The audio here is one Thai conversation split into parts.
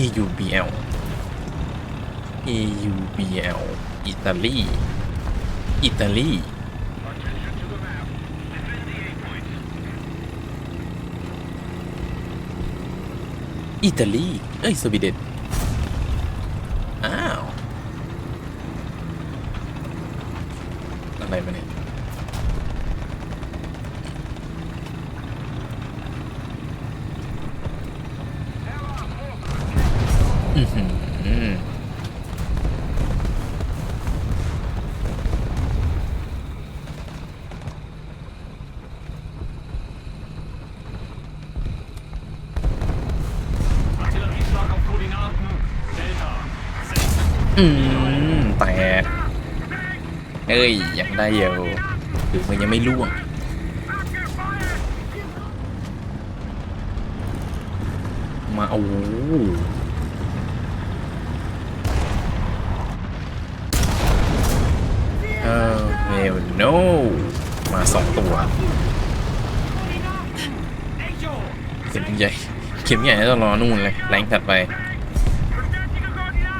EUBL EUBL อิตาลี อิตาลี อิตาลี เอ้ยสวีเดน อ้าว อะไรมาเนี่ย อือหือ Artillerieschlag auf Koordinaten. Delta. อืมแตกเอ้ย ยังได้อยู่คือมันยังไม่ล่วง มาโอ้โหเออเวลโนมาสองตัวเข็มใหญ่เข็มใหญ่ต้องรอนู่นเลยแรงถัดไป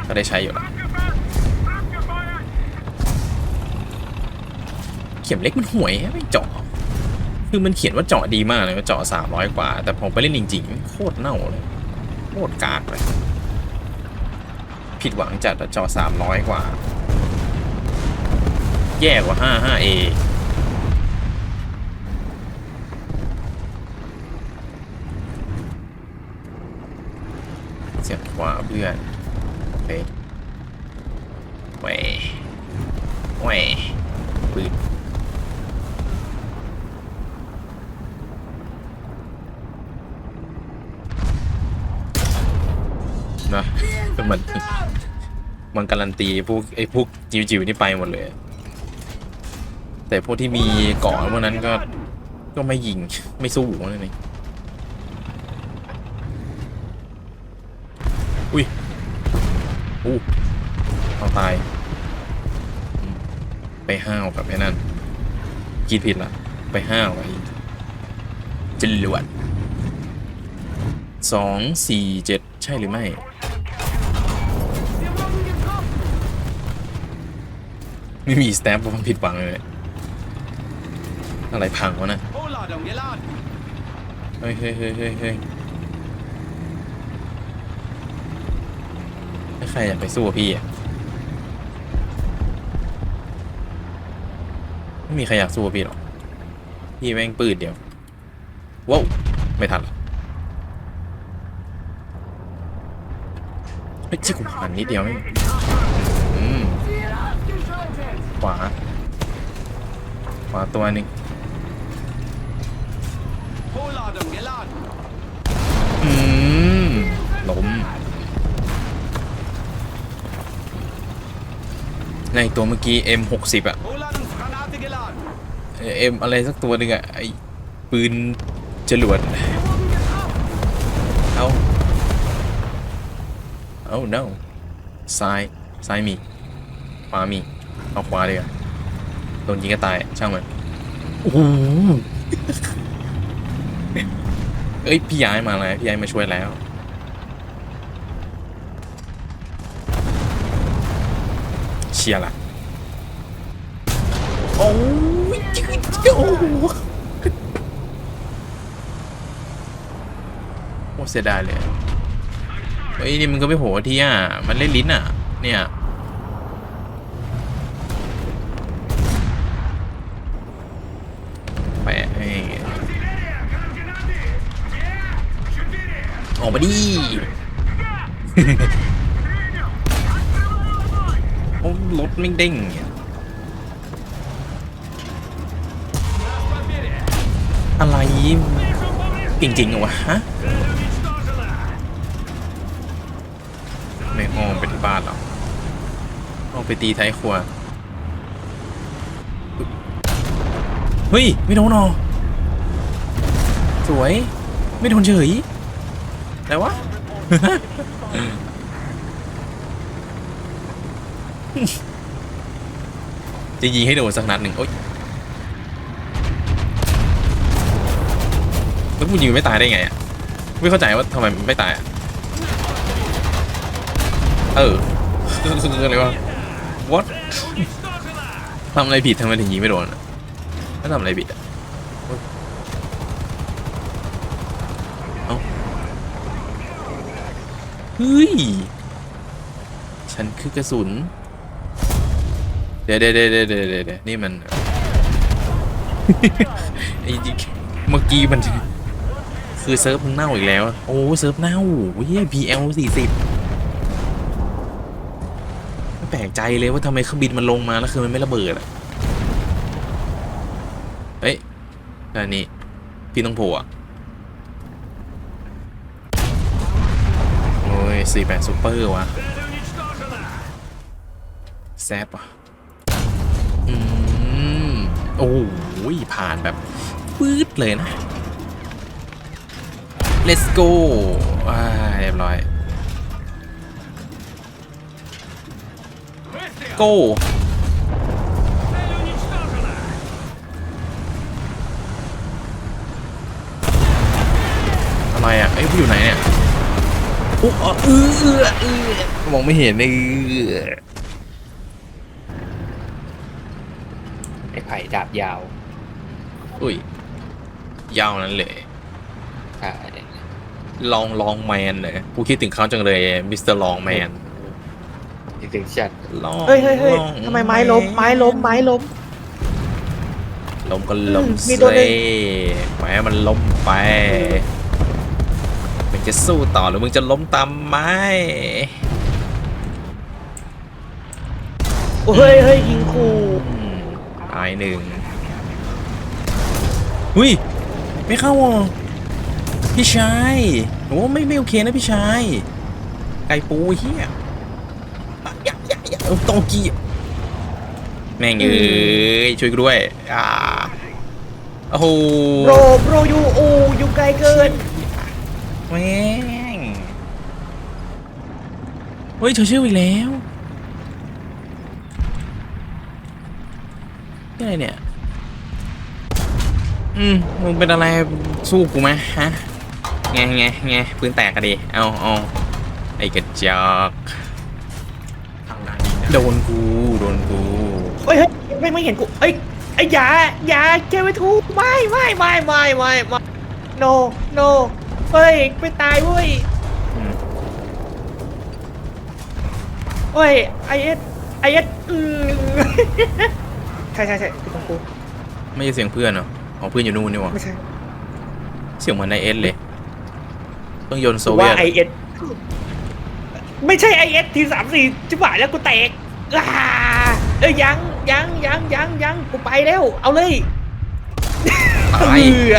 ก็ได้ใช้อยู่แล้วเข็มเล็กมันห่วยไม่เจาะคือมันเขียนว่าเจาะดีมากเลยว่าเจาะสามร้อยกว่า แต่ผมไปเล่นจริงๆโคตรเน่าเลยโคตรกากเลยผิดหวังจัดเจาะสามร้อยกว่า แย่กว่าห้าห้าเอเสียบขวาเพื่อนโอเคแหวแหวปืน นะคือมันมันการันตีพวกไอ้พวกจิ๋วๆนี่ไปหมดเลย แต่พวกที่มีเกาะพวกนั้นก็ก็ไม่ยิงไม่สู้นั่นเองอุ้ยอู้เอาตาย ไปห้าวกับไอ้นั่นคิดผิดละไปห้าวไอ้จรวดสองสี่เจ็ดใช่หรือไม่ ไม่มีสแตมป์ผมผิดหวังเลย อะไรพังวะนะเฮ้ยเฮ้ยเฮ้ยเฮ้ยใครอยากไปสู้พี่อะไม่มีใครอยากสู้พี่หรอกพี่แม่งปืดเดียวว้าวไม่ทันเฮ้ยชิคกูผ่านนิดเดียวเอ ขวา ขวาตัวหนึ่ง Vorladung geladen. อืมล้มในตัวเมื่อกี้ M60 อะ Vorladungsgranate geladen. เอ็มอะไรสักตัวหนึ่งอะไอปืนจรวด เอาเอา no ซ้าย ซ้ายมีขวามี เอาขวาเลยอะโดนยิงก็ตาย ช่างมันโอ้โหเอ้ย พี่ย้ายมาแล้วพี่ย้ายมาช่วยแล้ว เชียร์ละโอ้ยโอ้โหโอ้เสียดายเลยเฮ้ยนี่มันก็ไม่โหดที่อะ มันเล่นลิ้นอะ เนี่ย ออกมาดิโอ้รถไม่เด้งเนี่ยอะไรจริงๆเหรอวะฮะไม่ห้องไปที่บ้านหรอห้องไปตีท้ายครัวเฮ้ย ไม่โดนหรอสวย ไม่โดนเฉย อะไรวะจะยิงให้โดนสักนัดหนึ่งโอ๊ยแล้วกูยิงไม่ตายได้ไงอะไม่เข้าใจว่าทำไมไม่ตายอะเออคืออะไรวะ what ทำอะไรผิดทำไมถึงยิงไม่โดนอะแล้วทำอะไรผิดอะเอ้าเฮ้ย ฉันคือกระสุน เดี๋ยวเดี๋ยวเดี๋ยวเดี๋ยวเดี๋ยวเดะนี่มันไอ้จิเมื่อกี้มัน คือเซิร์ฟมันเน่าอีกแล้ว โอ้เซิร์ฟเน่าเว้ย PL สี่สิบไม่แปลกใจเลยว่าทำไมเครื่องบินมันลงมาแล้วคือมันไม่ระเบิดอะเฮ้ยอันนี้พี่ต้องโผล่อะ โอ้สี่แปดซูเปอร์วะแซบอะอืมโอ้ยผ่านแบบปื๊ดเลยนะ let's go อ่าเรียบร้อย go อะไรอะ เอ้ยอยู่ไหนเนี่ย อุ๊ยอ๋อเออเออเออมองไม่เห็นเลยเออไอ้ไผ่ดาบยาวอุ้ย ยาวนั้นเลยใช่ลองลองแมนเลยกูคิดถึงเขาจังเลยมิสเตอร์ลองแมนอีกถึงชัดลองเฮ้ยเฮ้ยเฮ้ยลองทำไมไม้ล้ม ไม้ล้ม ไม้ล้ม ล้มก็ล้มอืมมีเซตัวหนึ่งแหมมันล้มไปมึ งจะสู้ต่อหรือมึงจะล้มตามไม้โอ้เฮ้ยเฮ้ยยิงขู่อืมตายหนึ่งหุยไม่เข้าอะพี่ชายโอ้ไม่ไม่โอเคนะพี่ชาย ไก่ปูเฮียอะยะยะยะโตเกียวแม่งเอ้ยช่วยกูด้วยอ่าโอ้โหโรโรยูโออยู่ไกลเกิน แม่งเฮ้ยเธอชื่ออีกแล้วนี่อะไรเนี่ย อืมมึงเป็นอะไรสู้กูไหมฮะไงไงไงปืนแตกกันดิเอาเอาไอ้กระจอกโดนกูโดนกูเฮ้ยเฮ้ยไม่ไม่เห็นกูเอ้ยไอ้ยาอยาแกไม่ถูกไม่ไม่ไม่ไม่ไม่ไม่ no no เฮ้ยไปตายเว้ยอืมเฮ้ยไอเอสไอเอสอืมใช่ใช่ใช่คือของกูไม่ใช่เสียงเพื่อนเหรออ๋อเพื่อนอยู่นู่นนี่หวะไม่ใช่ เสียงเหมือนในเอสเลยเครื่องยนต์โซกูเวีว่ายตไอเอสไม่ใช่ไอเอสทีสามสี่จิ๋วายแล้วกูแตกอ่าเอ้ยยังยังยังยังยังกูไปแล้ว เอาเลย ตายเบื่อ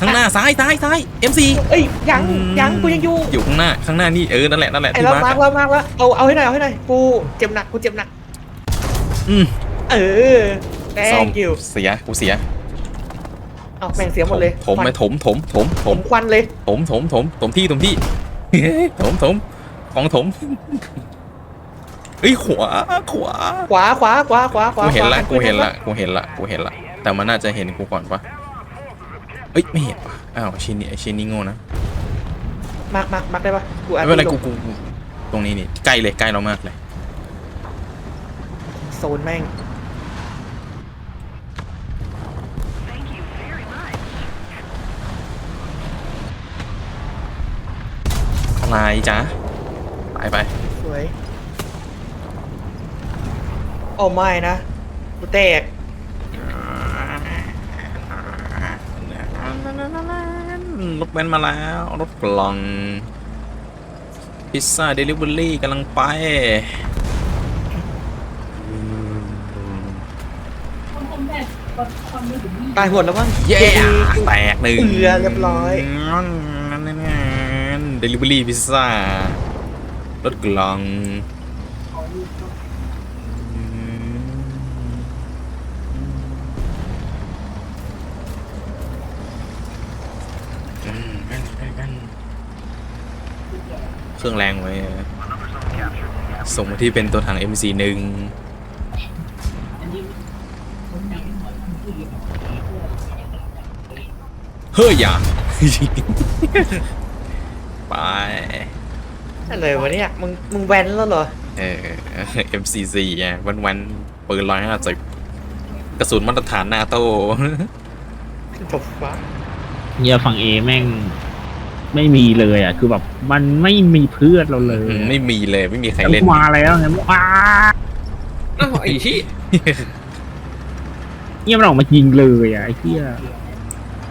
ข้างหน้าซ้ายซ้ายซ้าย M4 เอ้ยยังยังกูยังอยู่อยู่ข้างหน้าข้างหน้านี่เออนั่นแหละนั่นแหละไอ้ที่เรามาร์มากคแล้วมากแล้วเอาเอาให้หน่อยเอาให้หน่อยกูเจ็บหนักกูเจ็บหนัก อืมเออแดซ่อมงกิวเสียกูเสียเอาแม่งเสียหมดเลยถมควันไปถมถมถมถผมมควันเลย ถมถมถมถมที่ถมที่ ถมถมของถมเอ้ยขวาขวาขวาขวาขวาขวาขวากูเห็นละขวากูเห็นละกูเห็นละกูเห็นละ แต่มันน่าจะเห็นกูก่อนปะเอ้ยไม่เห็นปะอ้าวชิ้นนี้ชิ้นนี้โง่นะมาร์กมาร์กมาร์กได้ปะกูอ่านไม่เป็นไรลกูงกูกูตรงนี้นี่ใกล้เลยใกล้เรามากเลยโซนแม่งอะไรจ๊ะไปไปสวยโอ้ไม่นะกูแตก รถแบนมาแล้วรถกล่อง พิซซ่าเดลิเวอรี่กำลังไปตายหมดแล้วมั้งเย้แตกหนึ่งเอือเรียบร้อยเดลิเวอรี่พิซซ่ารถกล่องอืมกันกันกัน เครื่องแรงไว้ส่งมาที่เป็นตัวถัง MC หนึ่งเฮ้ยอย่าไปอะไรวะเนี่ยมึงมึงแวนแล้วเหรอ เออ MCC ไงวันวันๆปืนร้อยห้าสิบกระสุนมาตรฐานนาโต้จบวะ เฮียฝั่งเอแม่งไม่มีเลยอะ คือแบบมันไม่มีเพื่อนเราเลยอืมไม่มีเลยไม่มีใครแต่เล่นมาแล้วไงว้าอ้าวไอ้ที่เฮียมันออกมายิงเลยอะไอ้เฮีย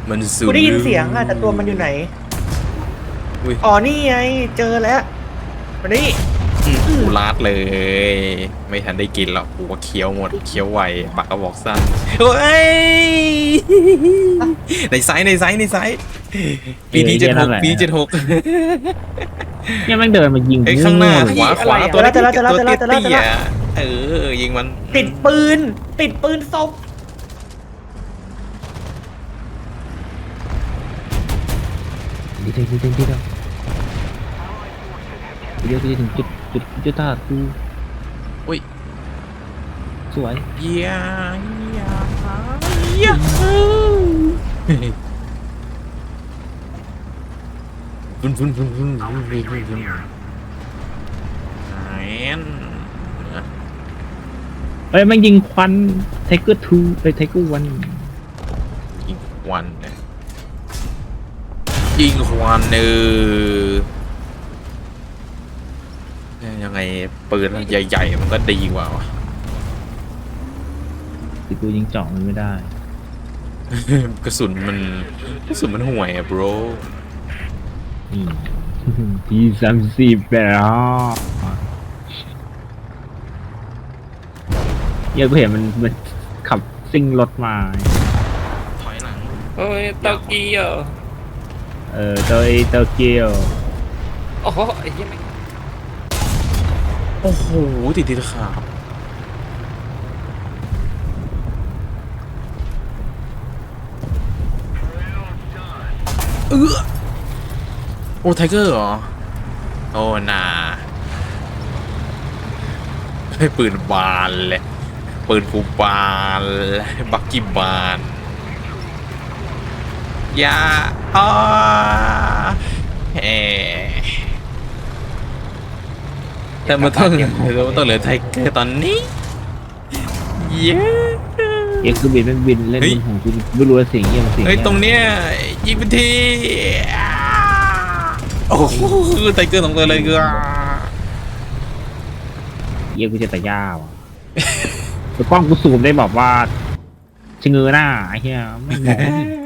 มันสูกูได้ยินเสียงอะแต่ตัวมันอยู่ไหนอุ้ยอ๋อนี่ไงเจอแล้วมานี่อืม กูลาดเลย ไม่ทันได้กินหรอกกูว่าเคี้ยวหมดเคี้ยวไวปากกระบอกสั้นโอ้ยในไซส์ในไซส์ในไซส์ปีนี้เจ็ดหกปีเจ็ดหกเฮียแม่งเดินมายิงไอ้ยข้างหน้าโง่ขวาขวาตัวเล็กตัวเตี้ยๆเออยิงมัน ติดปืน ติดปืนศพดีเดียวดีเดียวดีเดียวดีเดียวดี เดียวถึงจุดจุดจุดตาดูอุ้ยสวยเยี่ยเยี่ยเยี่ยฟุ้นฟุ้นฟุ้นฟุ้นฟุ้นฟุ้นฟุ้นฟุ้นแอนเอ้ยแม่งยิงควันไทเกอร์ทูไปไทเกอร์วันยิงควันเนี่ยยิงควันเนอ ยังไงปืนใหญ่ๆมันก็ดีกว่าวะติกูยิงเจาะมันไม่ได้ กระสุนมันกระสุนมันห่วยอะ bro อืมทีสามสิบแปดเหี้ยอะกูเห็นมันมันขับซิ่งรถมา ถอยหลังเฮ้ยโตเกียวเออโตยโตเกียวโอ้โหไอ้ที่ไม่ง โอ้โห ติดติดขาบเออโอ้ไทเกอร์เหรอ โอ้นาให้ปืนบานเลยปืนกูบานเลยบักกี้บานอย่าอ้าเฮ้ แต่มันต้องมันต้องเหลือไทเกอร์ตอนนี้ เย้เอ็กซ์คือบินมันบินเล่นเฮ้ยบนหูกูไม่รู้ว่าเสียงเยี่ยมนเสียงเฮ้ยเหี้ยตรงเนี้ยยิงไปทีอ่าโอ้โหไทเกอร์สองตัวเลยก็เยี่ยกูจะตะย่าว่ะแต่กล้องกูซูมได้แบบว่าชะเง้อหน้าไอ้เหี้ยไม่มองไม่เห็น